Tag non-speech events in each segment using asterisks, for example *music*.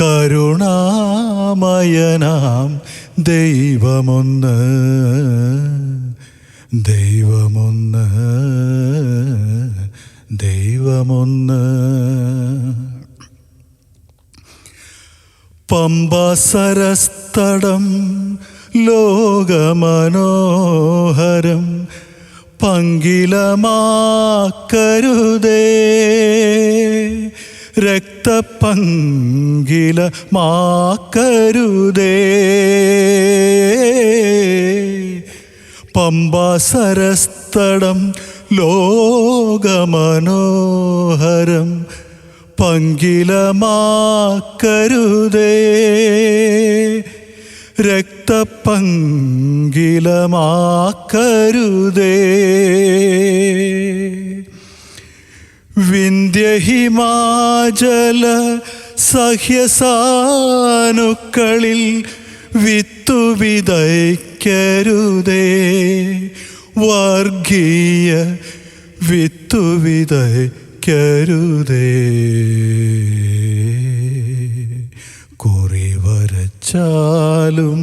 കരുണാമയനാം ദൈവമൊന്ന് ദൈവമൊന്ന് ദൈവമൊന്ന്. പമ്പസരസ്തടം ലോകമനോഹരം പങ്കിലമാക്കരുതേ. രക്തപങ്കിലമാക്കരുതേ പമ്പാസരസ്തടം ലോകമനോഹരം പങ്കിലമാക്കരുതേ. രക്തപങ്കിലമാക്കരുതേ. വിന്ധ്യഹിമാചല സഹ്യസാനുക്കളിൽ വിത്തു വിതയ്ക്കരുതേ വർഗീയ വിത്തു വിതയ്ക്കരുതേ കുറി വരച്ചാലും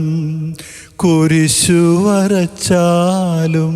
കുരിശു വരച്ചാലും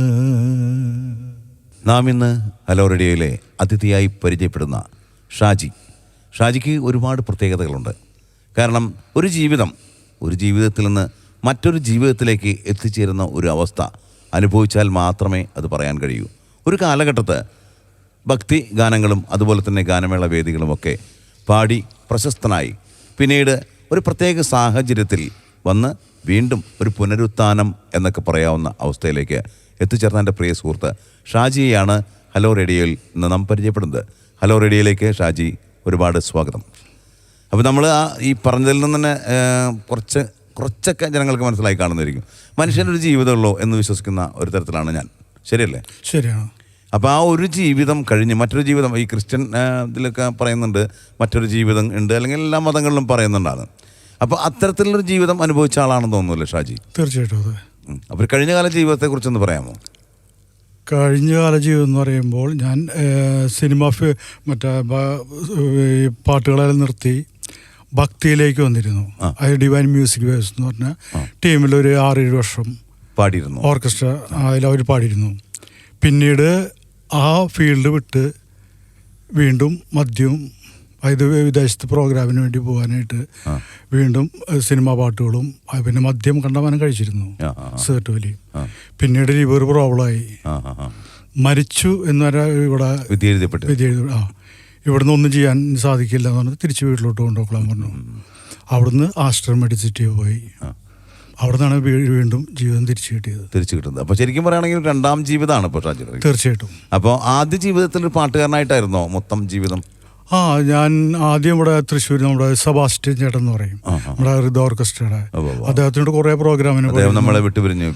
നാം ഇന്ന് ഹലോ റേഡിയോയിലെ അതിഥിയായി പരിചയപ്പെടുന്ന ഷാജി. ഷാജിക്ക് ഒരുപാട് പ്രത്യേകതകളുണ്ട്. കാരണം ഒരു ജീവിതം ഒരു ജീവിതത്തിൽ നിന്ന് മറ്റൊരു ജീവിതത്തിലേക്ക് എത്തിച്ചേരുന്ന ഒരു അവസ്ഥ അനുഭവിച്ചാൽ മാത്രമേ അത് പറയാൻ കഴിയൂ. ഒരു കാലഘട്ടത്ത് ഭക്തി ഗാനങ്ങളും അതുപോലെ തന്നെ ഗാനമേള വേദികളുമൊക്കെ പാടി പ്രശസ്തനായി. പിന്നീട് ഒരു പ്രത്യേക സാഹചര്യത്തിൽ വന്ന് വീണ്ടും ഒരു പുനരുത്ഥാനം എന്നൊക്കെ പറയാവുന്ന അവസ്ഥയിലേക്ക് എത്തിച്ചേർന്ന എന്റെ പ്രിയ സുഹൃത്ത് ഷാജിയെയാണ് ഹലോ റേഡിയോയിൽ ഇന്ന് നാം പരിചയപ്പെടുന്നത്. ഹലോ റേഡിയോയിലേക്ക് ഷാജി ഒരുപാട് സ്വാഗതം. അപ്പോൾ നമ്മൾ ആ ഈ പറഞ്ഞതിൽ നിന്ന് തന്നെ കുറച്ച് കുറച്ചൊക്കെ ജനങ്ങൾക്ക് മനസ്സിലായി കാണുന്നതായിരിക്കും. മനുഷ്യന്റെ ഒരു ജീവിതമുള്ളൂ എന്ന് വിശ്വസിക്കുന്ന ഒരു തരത്തിലാണ് ഞാൻ. ശരിയല്ലേ? ശരിയാണ്. അപ്പോൾ ആ ഒരു ജീവിതം കഴിഞ്ഞ് മറ്റൊരു ജീവിതം ഈ ക്രിസ്ത്യൻ ഇതിലൊക്കെ പറയുന്നുണ്ട് മറ്റൊരു ജീവിതം ഉണ്ട് അല്ലെങ്കിൽ എല്ലാ മതങ്ങളിലും പറയുന്നുണ്ടാണ്. അപ്പോൾ അത്തരത്തിലുള്ളൊരു ജീവിതം അനുഭവിച്ച ആളാണെന്ന് തോന്നുന്നില്ല ഷാജി? തീർച്ചയായിട്ടും അതെ. അപ്പോൾ കഴിഞ്ഞകാല ജീവിതത്തെക്കുറിച്ചൊന്ന് പറയാമോ? കഴിഞ്ഞ കാല ജീവിതം എന്ന് പറയുമ്പോൾ ഞാൻ സിനിമ മറ്റേ ഈ പാട്ടുകളെല്ലാം നിർത്തി ഭക്തിയിലേക്ക് വന്നിരുന്നു. അത് ഡിവൈൻ മ്യൂസിക് വേവ്സ് എന്ന് പറഞ്ഞ ടീമിൽ ഒരു ആറേഴ് വർഷം പാടിയിരുന്നു. ഓർക്കസ്ട്ര അതിൽ അവർ പാടിയിരുന്നു. പിന്നീട് ആ ഫീൽഡ് വിട്ട് വീണ്ടും മദ്യവും അതായത് വിദേശത്ത് പ്രോഗ്രാമിന് വേണ്ടി പോകാനായിട്ട് വീണ്ടും സിനിമാ പാട്ടുകളും പിന്നെ മദ്യം കണ്ടമാനം കഴിച്ചിരുന്നു. സേർട്ട് വലി പിന്നീട് ലിവർ പ്രോബ്ലമായി. മരിച്ചു എന്നൊരു ഇവിടെ ആ. ഇവിടുന്ന് ഒന്നും ചെയ്യാൻ സാധിക്കില്ല എന്ന് പറഞ്ഞ് തിരിച്ച് വീട്ടിലോട്ട് കൊണ്ടുപോകാൻ പറഞ്ഞു. അവിടുന്ന് ആസ്റ്റർ മെഡിസിറ്റി പോയി. അവിടുന്നാണ് വീണ്ടും ജീവിതം തിരിച്ചു കിട്ടിയത്. തിരിച്ചു കിട്ടുന്നത്. അപ്പോൾ ശരിക്കും പറയുകയാണെങ്കിൽ രണ്ടാം ജീവിതമാണ് ഇപ്പോൾ തീർച്ചയായിട്ടും. അപ്പോൾ ആദ്യ ജീവിതത്തിൽ ഒരു പാട്ടുകാരനായിട്ടായിരുന്നോ മൊത്തം ജീവിതം? ആ ഞാൻ ആദ്യം ഇവിടെ തൃശ്ശൂർ നമ്മുടെ സെബാസ്റ്റ്യൻ ചേട്ടൻ എന്ന് പറയും. നമ്മുടെ ഹൃദ ഓർക്കസ്ട്രയുടെ. അദ്ദേഹത്തിനോട് കുറേ പ്രോഗ്രാമിന് നമ്മളെ വിട്ടുപിരിഞ്ഞു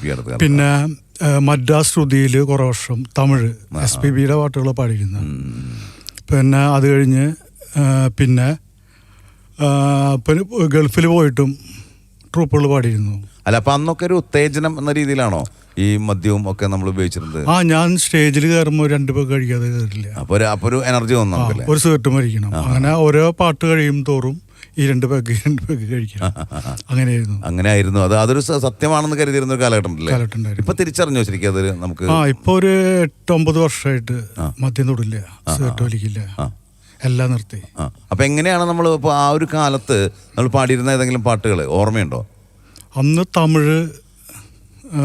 പിന്നെ മദ്രാസ് ശ്രുതിയിൽ കുറേ വർഷം തമിഴ് എസ് പി ബിയുടെ പാട്ടുകൾ പാടിയിരുന്നു. പിന്നെ അത് കഴിഞ്ഞ് പിന്നെ ഗൾഫിൽ പോയിട്ടും ട്രൂപ്പുകൾ പാടിയിരുന്നു. അല്ല അപ്പൊ അന്നൊക്കെ ഒരു ഉത്തേജനം എന്ന രീതിയിലാണോ ഈ മദ്യവും ഒക്കെ നമ്മൾ ഉപയോഗിച്ചിരുന്നത്? ആ ഞാൻ സ്റ്റേജിൽ കയറുമ്പോൾ രണ്ട് പേർ കഴിക്കാതെ കയറില്ല. അപ്പൊ ഒരു അപ്പോൾ ഒരു എനർജി വന്നു നമുക്കല്ലേ? ഒരു സിഗരറ്റ് മരിക്കണം. അങ്ങനെ ഓരോ പാട്ട് കഴിയും തോറും ഈ രണ്ട് പേക്ക് രണ്ട് പേക്ക് കഴിക്കണം അങ്ങനെയായിരുന്നു. അങ്ങനെ ആയിരുന്നു അത് അതൊരു സത്യമാണെന്ന് കരുതിയിരുന്ന ഒരു കാലഘട്ടം. ഇപ്പൊ തിരിച്ചറിഞ്ഞോ ശരിക്കും അത് നമുക്ക്? ആ ഇപ്പൊ ഒരു എട്ടൊമ്പത് വർഷമായിട്ട് മദ്യം തൊടില്ല. സിഗരറ്റ് വലിക്കില്ല. എല്ലാം നിർത്തി. ആ അപ്പൊ എങ്ങനെയാണ് നമ്മൾ ഇപ്പോൾ ആ ഒരു കാലത്ത് നമ്മൾ പാടിയിരുന്ന ഏതെങ്കിലും പാട്ടുകൾ ഓർമ്മയുണ്ടോ? അന്ന് തമിഴ് ആ,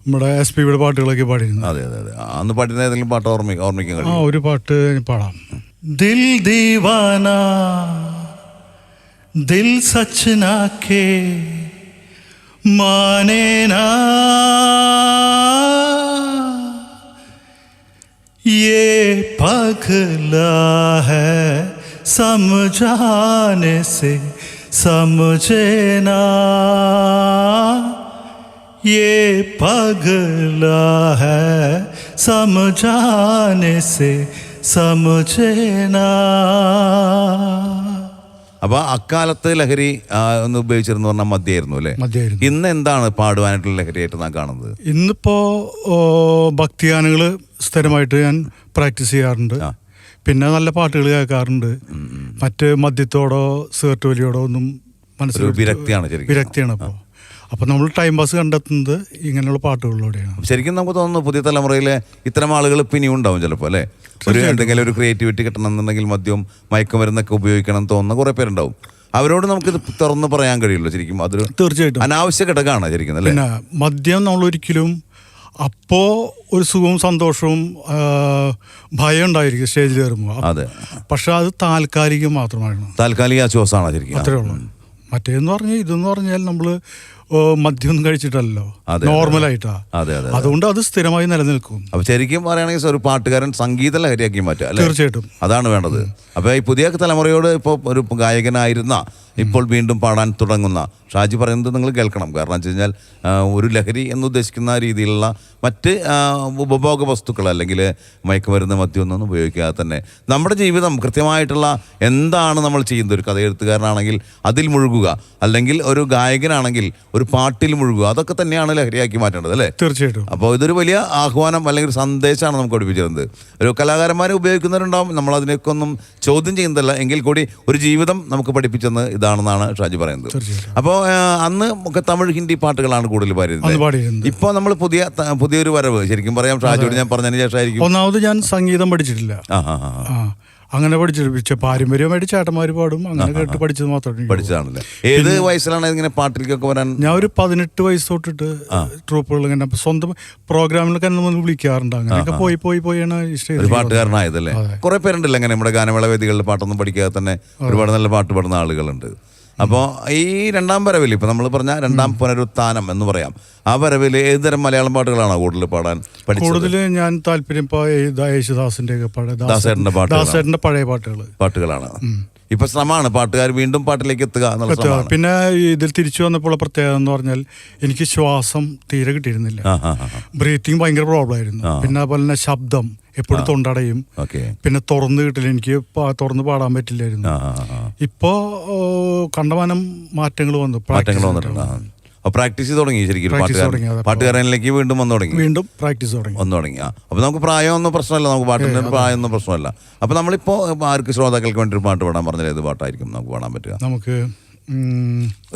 നമ്മുടെ എസ് പി ബിയുടെ പാട്ടുകളൊക്കെ പാടിയിരുന്നു. അതെ അതെ അതെ. അന്ന് പാടിയിരുന്ന ഏതെങ്കിലും പാട്ട് ഓർമ്മ ഓർമ്മിക്കാൻ ആ കഴിയും ഒരു പാട്ട് ഞാൻ പാടാം. ദിൽ ദീവാന ദിൽ സച്ചിനാക്കേ മാനേനാ ये पगला है समझाने से समझे ना ये पगला है समझाने से समझे ना അപ്പൊ അക്കാലത്ത് ലഹരി ഒന്ന് ഉപയോഗിച്ചിരുന്നു പറഞ്ഞാൽ മദ്യമായിരുന്നു അല്ലേ? മദ്യമായിരുന്നു. ഇന്ന് എന്താണ് പാടുവാനായിട്ടുള്ള ലഹരിയായിട്ട് നാം കാണുന്നത്? ഇന്നിപ്പോ ഭക്തിഗാനങ്ങൾ സ്ഥിരമായിട്ട് ഞാൻ പ്രാക്ടീസ് ചെയ്യാറുണ്ട്. പിന്നെ നല്ല പാട്ടുകൾ കേൾക്കാറുണ്ട്. മറ്റ് മദ്യത്തോടോ സിഗരറ്റ് വലിയോടോ ഒന്നും മനസ്സിൽ വിരക്തിയാണ്. വിരക്തിയാണ് അപ്പോൾ. അപ്പൊ നമ്മൾ ടൈം പാസ് കണ്ടെത്തുന്നത് ഇങ്ങനെയുള്ള പാട്ടുകളിലൂടെയാണ്. ശരിക്കും നമുക്ക് തോന്നുന്നു പുതിയ തലമുറയിലെ ഇത്തരം ആളുകൾ ഇപ്പം ഇനിയും ഉണ്ടാവും ചിലപ്പോൾ അല്ലേ? ഒരു എന്തെങ്കിലും ഒരു ക്രിയേറ്റിവിറ്റി കിട്ടണം എന്നുണ്ടെങ്കിൽ മദ്യം മയക്കുമരുന്നൊക്കെ ഉപയോഗിക്കണം എന്ന് തോന്നുന്ന കുറേ പേരുണ്ടാവും. അവരോട് നമുക്കിത് തുറന്ന് പറയാൻ കഴിയുള്ളൂ ശരിക്കും. അതൊരു തീർച്ചയായിട്ടും. അനാവശ്യ ഘടകമാണ് ശരിക്കും അല്ലേ? മദ്യം നമ്മൾ ഒരിക്കലും അപ്പോ ഒരു സുഖവും സന്തോഷവും ഭയം ഉണ്ടായിരിക്കും സ്റ്റേജിൽ കയറുമ്പോൾ അതെ. പക്ഷെ അത് താൽക്കാലികം മാത്രമാണ് താൽക്കാലിക ആശ്വാസമാണ് ശരിക്കും. അത്രേ ഉള്ളൂ. മറ്റേന്ന് പറഞ്ഞാൽ ഇതെന്ന് പറഞ്ഞാൽ നമ്മൾ മദ്യമൊന്നും കഴിച്ചിട്ടല്ലോ നോർമൽ നോർമലായിട്ടാ. അതെ അതെ അതുകൊണ്ട് അത് സ്ഥിരമായി നിലനിൽക്കും. അപ്പൊ ശരിക്കും പറയുകയാണെങ്കിൽ ഒരു പാട്ടുകാരൻ സംഗീത ലഹരിയാക്കി മാറ്റുക തീർച്ചയായിട്ടും. അതാണ് വേണ്ടത്. അപ്പൊ ഈ പുതിയ തലമുറയോട് ഇപ്പോൾ ഒരു ഗായകനായിരുന്ന ഇപ്പോൾ വീണ്ടും പാടാൻ തുടങ്ങുന്ന. ഷാജി പറയുന്നത് നിങ്ങൾ കേൾക്കണം. കാരണം വെച്ച് കഴിഞ്ഞാൽ ഒരു ലഹരി എന്നുദ്ദേശിക്കുന്ന രീതിയിലുള്ള മറ്റ് ഉപഭോഗ വസ്തുക്കൾ അല്ലെങ്കിൽ മയക്കുമരുന്ന് മദ്യമൊന്നും ഉപയോഗിക്കാതെ തന്നെ നമ്മുടെ ജീവിതം കൃത്യമായിട്ടുള്ള എന്താണ് നമ്മൾ ചെയ്യുന്നത്? ഒരു കഥയെഴുത്തുകാരനാണെങ്കിൽ അതിൽ മുഴുകുക. അല്ലെങ്കിൽ ഒരു ഗായകനാണെങ്കിൽ ഒരു പാട്ടിൽ മുഴുകുക. അതൊക്കെ തന്നെയാണ് ലഹരിയാക്കി മാറ്റേണ്ടത് അല്ലേ? തീർച്ചയായിട്ടും. അപ്പോൾ ഇതൊരു വലിയ ആഹ്വാനം അല്ലെങ്കിൽ ഒരു സന്ദേശമാണ് നമുക്ക് പഠിപ്പിച്ചിരുന്നത്. ഒരു കലാകാരന്മാരെ ഉപയോഗിക്കുന്നവരുണ്ടാവും. നമ്മൾ അതിനൊക്കെ ഒന്നും ചോദ്യം ചെയ്യുന്നതല്ല. എങ്കിൽ കൂടി ഒരു ജീവിതം നമുക്ക് പഠിപ്പിച്ചെന്ന് ഇതാണെന്നാണ് ഷാജി പറയുന്നത്. അപ്പോൾ അന്ന് ഒക്കെ തമിഴ് ഹിന്ദി പാട്ടുകളാണ് കൂടുതൽ പാടിയിരുന്നത്. ഇപ്പോൾ നമ്മൾ പുതിയ പുതിയൊരു വരവ്. ശരിക്കും പറയാം ഷാജിയോട് ഞാൻ പറഞ്ഞതിന് ശേഷമായിരിക്കും. ഒന്നാമത് ഞാൻ സംഗീതം പഠിച്ചിട്ടില്ല. ആ. ആ. അങ്ങനെ പക്ഷെ പാരമ്പര്യമായിട്ട് ചേട്ടന്മാർ പാടും. അങ്ങനെ കേട്ട് പഠിച്ചത് മാത്രമേ എനിക്ക് പഠിച്ചതാണല്ലേ? ഏത് വയസ്സിലാണ് ഇങ്ങനെ പാട്ടിലേക്കൊക്കെ വരാൻ? ഞാൻ ഒരു പതിനെട്ട് വയസ്സ് തൊട്ടിട്ട് ട്രൂപ്പുകൾ ഇങ്ങനെ സ്വന്തം പ്രോഗ്രാമിലൊക്കെ എന്നെ വന്ന് വിളിക്കാറുണ്ട്. അങ്ങനെയൊക്കെ പോയി പോയി പോയാണ് ഒരു പാട്ടുകാരനായതല്ലേ? കുറെ പേരുണ്ടല്ലോ അങ്ങനെ നമ്മുടെ ഗാനമേള വേദികളിൽ പാട്ടൊന്നും പഠിക്കാതെ തന്നെ ഒരുപാട് നല്ല പാട്ട് പാടുന്ന ആളുകളുണ്ട്. അപ്പോൾ ഈ രണ്ടാം വരവിൽ ഇപ്പോൾ നമ്മൾ പറഞ്ഞ രണ്ടാം പുനരുത്ഥാനം എന്ന് പറയാം. ആ വരവിൽ ഏതുതരം മലയാളം പാട്ടുകളാണോ കൂടുതൽ പാടാൻ പഠിച്ചത്? കൂടുതൽ ഞാൻ താല്പര്യം ഇപ്പോൾ യേശുദാസിന്റെ ഒക്കെ പഴയ ദാസ- ദാസേട്ടന്റെ പാട്ടുകളാണ്. ദാസേട്ടന്റെ പഴയ പാട്ടുകൾ പാട്ടുകളാണ്. ഇപ്പൊ ശ്രമമാണ് പാട്ടുകാർ വീണ്ടും പാട്ടിലേക്ക് എത്തുക എന്നുള്ള ശ്രമമാണ്. പിന്നെ ഇതിൽ തിരിച്ചു വന്നപ്പോൾ പ്രത്യേകത എന്ന് പറഞ്ഞാൽ എനിക്ക് ശ്വാസം തീരെ കിട്ടിയിരുന്നില്ല. ആ ആ ആ ബ്രീത്തിങ് ഭയങ്കര പ്രോബ്ലം ആയിരുന്നു. പിന്നെ അതുപോലെ തന്നെ ശബ്ദം. എപ്പോഴും തൊണ്ടടയും. പിന്നെ തുറന്നു കിട്ടില്ല. എനിക്ക് തുറന്ന് പാടാൻ പറ്റില്ലായിരുന്നു. ഇപ്പോ കണ്ടമാനം മാറ്റങ്ങൾ വന്നു. മാറ്റങ്ങൾ പ്രാക്ടീസ് വന്നിട്ടുണ്ട്. പ്രാക്ടീസ് തുടങ്ങി ശരിക്കും. പാട്ടുകാരനിലേക്ക് വീണ്ടും വന്നു തുടങ്ങി. വീണ്ടും പ്രാക്ടീസ് തുടങ്ങി. വന്നു തുടങ്ങി. അപ്പൊ നമുക്ക് പ്രായമൊന്നും പ്രശ്നമല്ല. നമുക്ക് പാട്ടിന്റെ പ്രായമൊന്നും പ്രശ്നമല്ല. അപ്പൊ നമ്മളിപ്പോ ആർക്ക് ശ്രോതാക്കൾക്ക് വേണ്ടി ഒരു പാട്ട് പാടാൻ പറഞ്ഞാൽ ഏത് പാട്ടായിരിക്കും നമുക്ക് പാടാൻ പറ്റുക? നമുക്ക്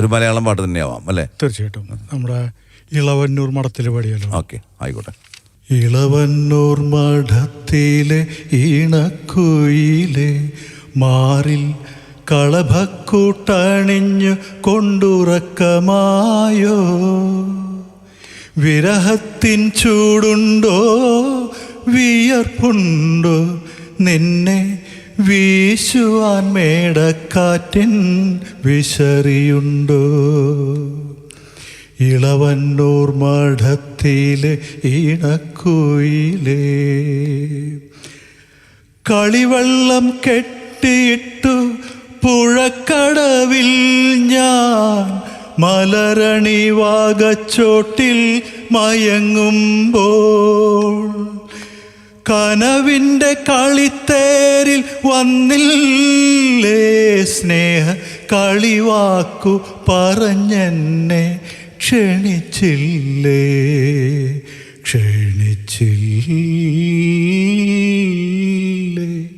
ഒരു മലയാളം പാട്ട് തന്നെയാവാം അല്ലേ? തീർച്ചയായിട്ടും. നമ്മുടെ ഇളവന്നൂർ മഠത്തിൽ പാടിയല്ലോ ഓക്കെ ആയിക്കോട്ടെ. ഇളവന്നൂർ മഠത്തിലെ ഈണക്കുയിലെ മാറിൽ കളഭക്കൂട്ടണിഞ്ഞു കൊണ്ടുറക്കമായോ? വിരഹത്തിൻ ചൂടുണ്ടോ? വിയർപ്പുണ്ടോ? നിന്നെ വീശുവാൻ മേടക്കാറ്റിൻ വിശറിയുണ്ടോ? ഇളവന്നൂർ മഠത്തിലെ ഇണക്കുയിലേ കളിവെള്ളം കെട്ടിയിട്ടു പുഴക്കടവിൽ ഞാൻ മലരണി വാഗച്ചോട്ടിൽ മയങ്ങുമ്പോൾ കനവിന്റെ കളിത്തേരിൽ വന്നില്ലേ സ്നേഹ കളിവാക്കു പറഞ്ഞെന്നെ ക്ഷണിച്ചില്ലേ? ക്ഷണിച്ചില്ലേ?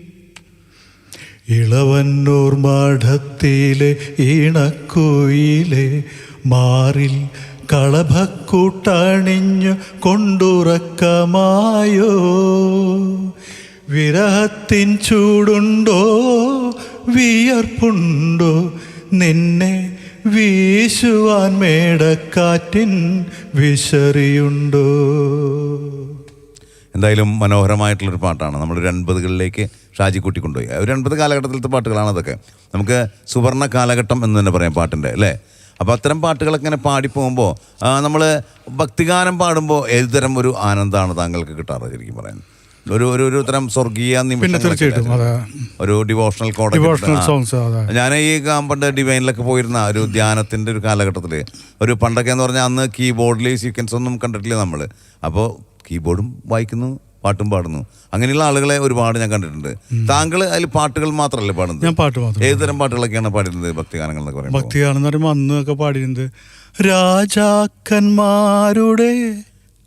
ഇളവന്നൂർ മാഠത്തിലെ ഇണക്കുയിലെ മാറിൽ കളഭക്കൂട്ടണിഞ്ഞു കൊണ്ടുറക്കമായോ? വിരഹത്തിൻ ചൂടുണ്ടോ? വിയർപ്പുണ്ടോ? നിന്നെ വീശുവാൻ മേടക്കാറ്റിൻ വിശറിയുണ്ടോ? എന്തായാലും മനോഹരമായിട്ടുള്ളൊരു പാട്ടാണ്. നമ്മൾ അൻപതുകളിലേക്ക് ഷാജി കൂട്ടി കൊണ്ടുപോയി ഒരു അൻപത് കാലഘട്ടത്തിലത്തെ പാട്ടുകളാണ് അതൊക്കെ. നമുക്ക് സുവർണ കാലഘട്ടം എന്ന് തന്നെ പറയാം പാട്ടിന്റെ അല്ലേ? അപ്പോൾ അത്തരം പാട്ടുകളൊക്കെ ഇങ്ങനെ പാടിപ്പോകുമ്പോൾ നമ്മൾ ഭക്തിഗാനം പാടുമ്പോൾ ഏതുതരം ഒരു ആനന്ദമാണ് താങ്കൾക്ക് കിട്ടാറ് ശരിക്കും പറയാൻ? ഒരു ഒരു ഒരു തരം സ്വർഗീയ നിമിഷം ഒരു ഡിവോഷണൽ കോഡ് ഡിവോഷണൽ സോങ്സ് ഞാൻ ഈ പണ്ട് ഡിവൈനിലൊക്കെ പോയിരുന്ന ഒരു ധ്യാനത്തിന്റെ ഒരു കാലഘട്ടത്തിൽ ഒരു പണ്ടൊക്കെ എന്ന് പറഞ്ഞാൽ അന്ന് കീബോർഡിലെ സീക്വൻസ് ഒന്നും കണ്ടിട്ടില്ല നമ്മൾ അപ്പോൾ കീബോർഡും വായിക്കുന്നു പാട്ടും പാടുന്നു. അങ്ങനെയുള്ള ആളുകളെ ഒരുപാട് ഞാൻ കണ്ടിട്ടുണ്ട്. താങ്കൾ അതിൽ പാട്ടുകൾ മാത്രമല്ലേ പാടുന്നത്? ഞാൻ പാട്ട് മാത്രം ഏതുതരം പാട്ടുകളൊക്കെയാണ് പാടുന്നത് ഭക്തിഗാനങ്ങൾ എന്നൊക്കെ പറയുമ്പോൾ ഭക്തിയാണെന്ന് പറയുമ്പോൾ അന്നൊക്കെ പാടിയിരുന്നത് രാജാക്കന്മാരുടെ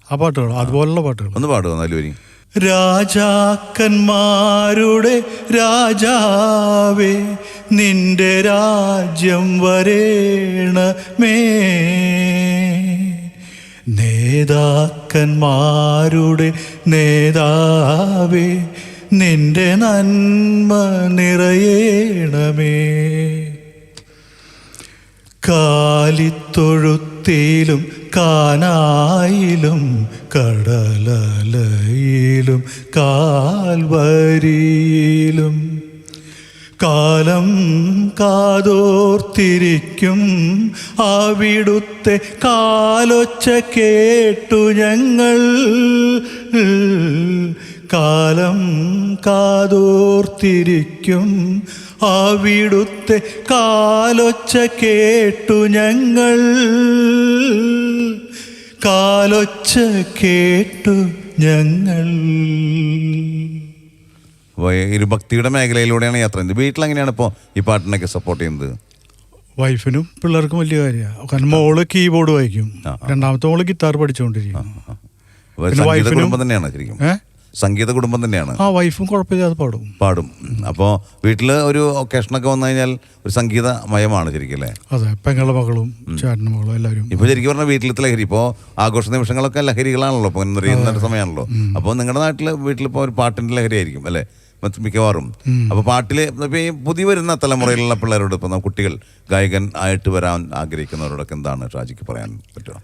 ആ പാട്ടുകൾ അതുപോലുള്ള പാട്ടുകൾ ഒന്ന് പാടുക നല്ലൂരി രാജാക്കന്മാരുടെ രാജാവേ നിന്റെ രാജ്യം വരേണമേ. നേതാക്കന്മാരുടെ നേതാവേ നിന്റെ നന്മ നിറയേണമേ. കാലിത്തൊഴുത്തിലും കാനായിലും കടലലയിലും കാൽവരിയിലും. കാലം കാതോർത്തിരിക്കും അവിടുത്തെ കാലൊച്ച കേട്ടു ഞങ്ങൾ. കാലം കാതോർത്തിരിക്കും. അവിടുത്തെ കാലൊച്ച കേട്ടു ഞങ്ങൾ. കാലൊച്ച കേട്ടു ഞങ്ങൾ. ഒരു ഭക്തിയുടെ മേഖലയിലൂടെയാണ് യാത്ര ചെയ്യുന്നത്. വീട്ടിൽ എങ്ങനെയാണ് ഇപ്പോൾ ഈ പാട്ടിനൊക്കെ സപ്പോർട്ട് ചെയ്യുന്നത്? വൈഫിനും പിള്ളേർക്കും വലിയ കാര്യമാണ് കാരണം മോൾ കീബോർഡ് വായിക്കും. രണ്ടാമത്തെ മോൾ ഗിത്താർ പഠിച്ചുകൊണ്ടിരിക്കും വൈഫിനും- തന്നെയാണ് ശരിക്കും. സംഗീത കുടുംബം തന്നെയാണ്. ആ വൈഫും കുഴപ്പമില്ലാതെ പാടും. പാടും. അപ്പോൾ വീട്ടിൽ ഒരു ഒക്കേഷനൊക്കെ വന്നു കഴിഞ്ഞാൽ ഒരു സംഗീതമയമാണ് ശരിക്കും അല്ലേ? അതെ പെങ്ങളുടെ മകളും ചേട്ടന്റെ മകളും എല്ലാവരും. ഇപ്പോൾ ശരിക്കും പറഞ്ഞാൽ വീട്ടിലത്തെ ലഹരി. ഇപ്പോൾ ആഘോഷ നിമിഷങ്ങളൊക്കെ ലഹരികളാണല്ലോ. ഇപ്പോൾ നിറയുന്ന ഒരു സമയമാണല്ലോ അപ്പോൾ നിങ്ങളുടെ നാട്ടിൽ വീട്ടിലിപ്പോൾ ഒരു പാട്ടിന്റെ ലഹരി ആയിരിക്കും അല്ലേ? മറ്റ് മിക്കവാറും. അപ്പോൾ പാട്ടിൽ ഇപ്പോൾ ഈ പുതിയ വരുന്ന തലമുറയിലുള്ള പിള്ളേരോട് ഇപ്പോൾ കുട്ടികൾ ഗായകൻ ആയിട്ട് വരാൻ ആഗ്രഹിക്കുന്നവരോടൊക്കെ എന്താണ് ഷാജിക്ക് പറയാൻ പറ്റുക?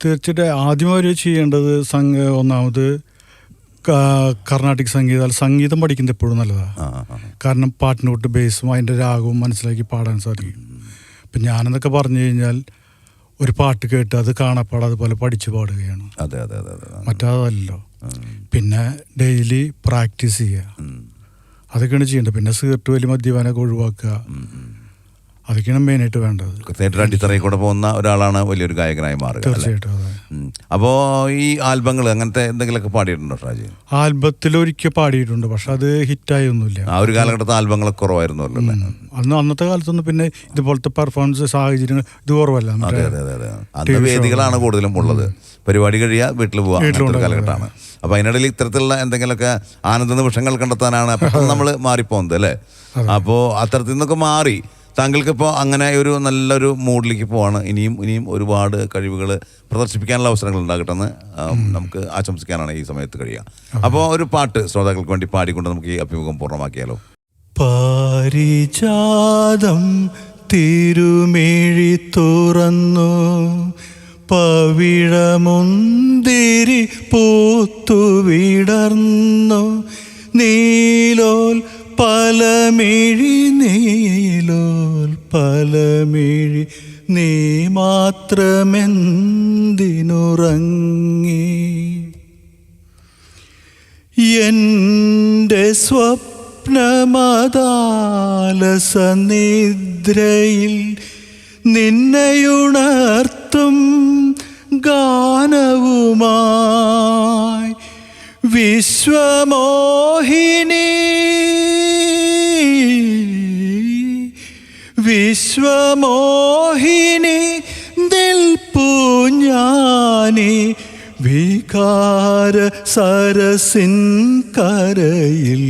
തീർച്ചയായിട്ടും ആദ്യം അവർ ചെയ്യേണ്ടത് ഒന്നാമത് കർണാട്ടിക് സംഗീതം സംഗീതം പഠിക്കുന്നത് എപ്പോഴും നല്ലതാണ്. കാരണം പാട്ടിനോട്ട് ബേസും അതിന്റെ രാഗവും മനസ്സിലാക്കി പാടാൻ സാധിക്കും. ഇപ്പം ഞാനെന്നൊക്കെ പറഞ്ഞു കഴിഞ്ഞാൽ ഒരു പാട്ട് കേട്ട് അത് കാണാപ്പാട് അതുപോലെ പഠിച്ചു പാടുകയാണ്. അതെ അതെ അതെ മറ്റേതല്ലോ. പിന്നെ ഡെയിലി പ്രാക്ടീസ് ചെയ്യുക. അതൊക്കെയാണ് ചെയ്യേണ്ടത്. പിന്നെ സീർട്ട് വലിയ മദ്യപാനമൊക്കെ ഒഴിവാക്കുക. അതൊക്കെയാണ് മെയിനായിട്ട് വേണ്ടത്. തിയേറ്റർ അടിത്തറയിൽ കൂടെ പോകുന്ന ഒരാളാണ് വലിയൊരു ഗായകനായി മാറുക തീർച്ചയായിട്ടും അതെ. ഉം. അപ്പോ ഈ ആൽബങ്ങൾ അങ്ങനത്തെ എന്തെങ്കിലുമൊക്കെ പാടിയിട്ടുണ്ടോ ഷാജി? ആൽബത്തിൽ ഒരിക്കൽ പാടിയിട്ടുണ്ട് പക്ഷെ അത് ഹിറ്റായി ഒന്നുമില്ല. ആ ഒരു കാലഘട്ടത്തിൽ ആൽബങ്ങളൊക്കെ കുറവായിരുന്നു അന്ന് അന്നത്തെ കാലത്തൊന്നും പിന്നെ ഇതുപോലത്തെ പെർഫോമൻസ് സാഹചര്യങ്ങൾ ഇത് കുറവല്ല. അതെ അതെ അതെ അതെ. അന്ന് വേദികളാണ് കൂടുതലും ഉള്ളത്. പരിപാടി കഴിയാ വീട്ടിൽ അങ്ങനത്തെ കാലഘട്ടമാണ്. അപ്പൊ അതിനിടയിൽ ഇത്തരത്തിലുള്ള എന്തെങ്കിലുമൊക്കെ ആനന്ദ നിമിഷങ്ങൾ കണ്ടെത്താനാണ് പെട്ടെന്ന് *laughs* നമ്മൾ മാറിപ്പോകുന്നത് അല്ലേ? അപ്പോൾ അത്തരത്തിൽ നിന്നൊക്കെ മാറി താങ്കൾക്ക് ഇപ്പോൾ അങ്ങനെ ഒരു നല്ലൊരു മൂഡിലേക്ക് പോവാണ്. ഇനിയും ഇനിയും ഒരുപാട് കഴിവുകൾ പ്രദർശിപ്പിക്കാനുള്ള അവസരങ്ങൾ ഉണ്ടാകട്ടെ എന്ന് നമുക്ക് ആശംസിക്കാനാണ് ഈ സമയത്ത് കഴിയുക. അപ്പോൾ ഒരു പാട്ട് ശ്രോതാക്കൾക്ക് വേണ്ടി പാടിക്കൊണ്ട് നമുക്ക് ഈ അഭിമുഖം പൂർണമാക്കിയാലോ? പാരിജാതം തിരുമേഴി തുറന്നു പവിഴമുന്തിരി പൂത്തുവിടർന്നു നീലോൽ പലമിഴി നീലോൽ പലമിഴി നീ മാത്രമെന്തിനുറങ്ങി? എന്റെ സ്വപ്നമതാലസനിദ്രയിൽ നിന്നെയുണർത്തും ഗാനവുമായി വിശ്വമോഹിനി വിശ്വമോഹിനി നിൽപ്പൂ വികാര സരസിൻ കരയിൽ.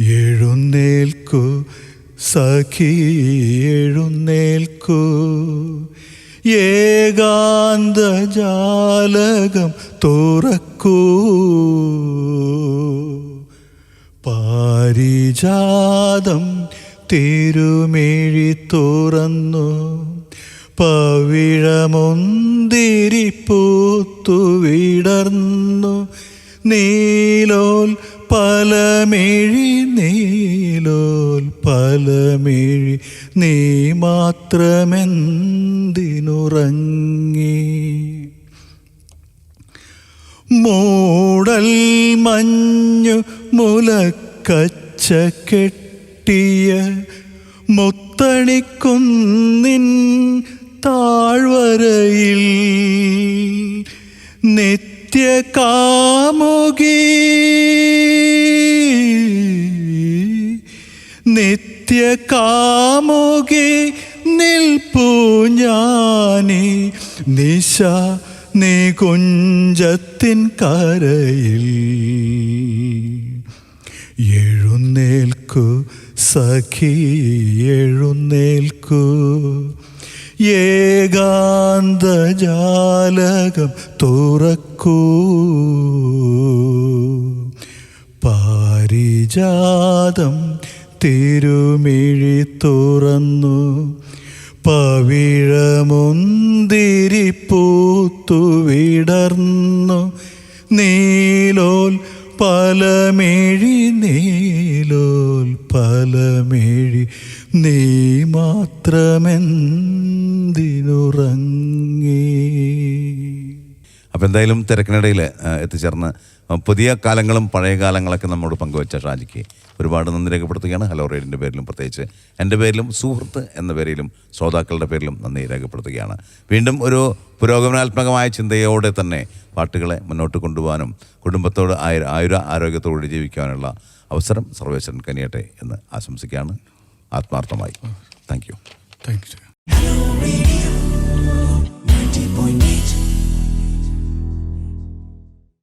എഴുന്നേൽക്കൂ സഖി എഴുന്നേൽക്കൂ. ഏകാന്ത ജാലകം തുറക്കൂ. പാരിജാതം തിരുമിഴി തുറന്നു. പവിഴമൊന്തിരിപ്പൂത്തു വിടർന്നു നീലോൽ പലമിഴി നീലോൽ പലമിഴി നീ മാത്രമെന്തിനുറങ്ങി? മൂടൽ മഞ്ഞു മുലക്കച്ച കെട്ടിയ മുത്തണിക്കുന്നിൻ താഴ്വരയിൽ നിത്യകാമുകി നിത്യകാമുകി നിൽപ്പു ഞാനി നിശ നീ കുഞ്ചത്തിൻ കരയിൽ. എഴുന്നേൽക്കൂ സഖി എഴുന്നേൽക്കൂ. ഏകാന്തജാലകം തുറക്കൂ. പാരിജാതം തിരുമിഴി തുറന്നു. പവിഴമുന്തിരി പൂത്തു വിടർന്നു നീലോൽ പലമിഴി നീലോൽ പലമിഴി നീ മാത്രമെന്തിനുറങ്ങി? അപ്പം എന്തായാലും തിരക്കിനിടയിൽ എത്തിച്ചേർന്ന്. പുതിയ കാലങ്ങളും പഴയ കാലങ്ങളൊക്കെ നമ്മോട് പങ്കുവച്ച ഷാജിക്ക് ഒരുപാട് നന്ദി രേഖപ്പെടുത്തുകയാണ്. ഹലോ റേഡിന്റെ പേരിലും പ്രത്യേകിച്ച് എന്റെ പേരിലും സുഹൃത്ത് എന്ന പേരിലും ശ്രോതാക്കളുടെ പേരിലും നന്ദി രേഖപ്പെടുത്തുകയാണ്. വീണ്ടും ഒരു പുരോഗമനാത്മകമായ ചിന്തയോടെ തന്നെ പാട്ടുകളെ മുന്നോട്ട് കൊണ്ടുപോകാനും കുടുംബത്തോട് ആയുര ആയുര ജീവിക്കാനുള്ള അവസരം സർവേശ്വരൻ കനിയട്ടെ എന്ന് ആശംസിക്കുകയാണ്. ആത്മാർത്ഥമായി. Thank you thank you Hello Radio 90.8